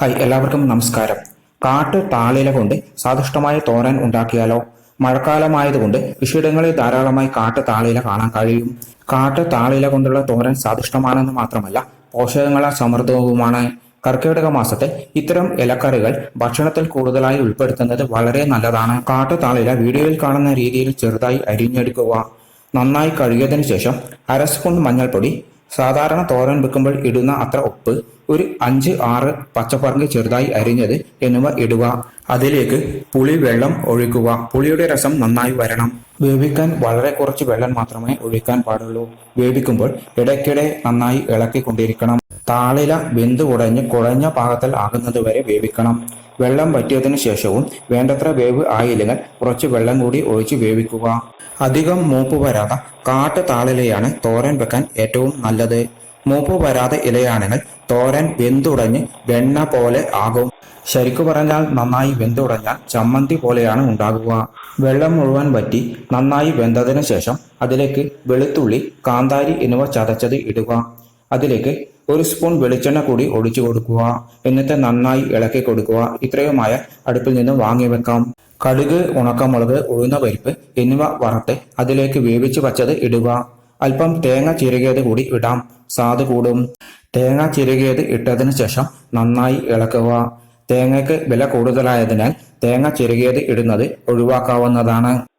Hi എല്ലാവർക്കും നമസ്കാരം. കാട്ട് താളില കൊണ്ട് സ്വാദിഷ്ടമായ തോരൻ ഉണ്ടാക്കിയാലോ? മഴക്കാലമായതുകൊണ്ട് കൃഷിയിടങ്ങളിൽ ധാരാളമായി കാട്ട് താളില കാണാൻ കഴിയും. കാട്ട് താളില കൊണ്ടുള്ള തോരൻ സ്വാദിഷ്ടമാണെന്ന് മാത്രമല്ല പോഷകങ്ങളാൽ സമൃദ്ധവുമാണ്. കർക്കിടക മാസത്തെ ഇത്തരം ഇലക്കറികൾ ഭക്ഷണത്തിൽ കൂടുതലായി ഉൾപ്പെടുത്തുന്നത് വളരെ നല്ലതാണ്. കാട്ട് താളില വീഡിയോയിൽ കാണുന്ന രീതിയിൽ ചെറുതായി അരിഞ്ഞെടുക്കുക. നന്നായി കഴുകിയതിനു ശേഷം അര സ്പൂൺ മഞ്ഞൾപ്പൊടി സാധാരണ തോരൻ വെക്കുമ്പോൾ ഇടുന്ന അത്ര ഉപ്പ് ഒരു അഞ്ച് ആറ് പച്ചപ്പറങ്ക് ചെറുതായി അരിഞ്ഞത് എന്നിവ ഇടുക. അതിലേക്ക് പുളി വെള്ളം ഒഴിക്കുക. പുളിയുടെ രസം നന്നായി വരണം. വേവിക്കാൻ വളരെ കുറച്ച് വെള്ളം മാത്രമേ ഒഴിക്കാൻ പാടുള്ളൂ. വേവിക്കുമ്പോൾ ഇടയ്ക്കിടെ നന്നായി ഇളക്കിക്കൊണ്ടിരിക്കണം. താളില വെന്ത് കുടഞ്ഞ് കുഴഞ്ഞ പാകത്തിൽ ആകുന്നതുവരെ വേവിക്കണം. വെള്ളം വറ്റിയതിനു ശേഷവും വേണ്ടത്ര വേവ് ആയില്ലെങ്കിൽ കുറച്ച് വെള്ളം കൂടി ഒഴിച്ച് വേവിക്കുക. അധികം മൂപ്പ് വരാത്ത കാട്ടു താളിലയാണ് തോരൻ വെക്കാൻ ഏറ്റവും നല്ലത്. മൂപ്പ് വരാതെ ഇലയാണെങ്കിൽ തോരൻ വെന്തുടഞ്ഞ് വെണ്ണ പോലെ ആകും. ശരിക്കു പറഞ്ഞാൽ നന്നായി വെന്തുടഞ്ഞാൽ ചമ്മന്തി പോലെയാണ് ഉണ്ടാകുക. വെള്ളം മുഴുവൻ വറ്റി നന്നായി വെന്തതിനു ശേഷം അതിലേക്ക് വെളുത്തുള്ളി കാന്താരി എന്നിവ ചതച്ചത് ഇടുക. അതിലേക്ക് ഒരു സ്പൂൺ വെളിച്ചെണ്ണ കൂടി ഒഴിച്ചു കൊടുക്കുക. എന്നിട്ട് നന്നായി ഇളക്കി കൊടുക്കുക. ഇത്രയുമായ അടുപ്പിൽ നിന്ന് വാങ്ങി വെക്കാം. കടുക് ഉണക്കമുളക് ഉഴുന്ന പരിപ്പ് എന്നിവ വറുത്ത് അതിലേക്ക് വേവിച്ച് വച്ചത് ഇടുക. അല്പം തേങ്ങ ചിരകിയത് കൂടി ഇടാം. സ്വാദ് കൂടും. തേങ്ങ ചിരകിയത് ഇട്ടതിന് ശേഷം നന്നായി ഇളക്കുക. തേങ്ങയ്ക്ക് വില കൂടുതലായതിനാൽ തേങ്ങ ചിരകിയത് ഇടുന്നത് ഒഴിവാക്കാവുന്നതാണ്.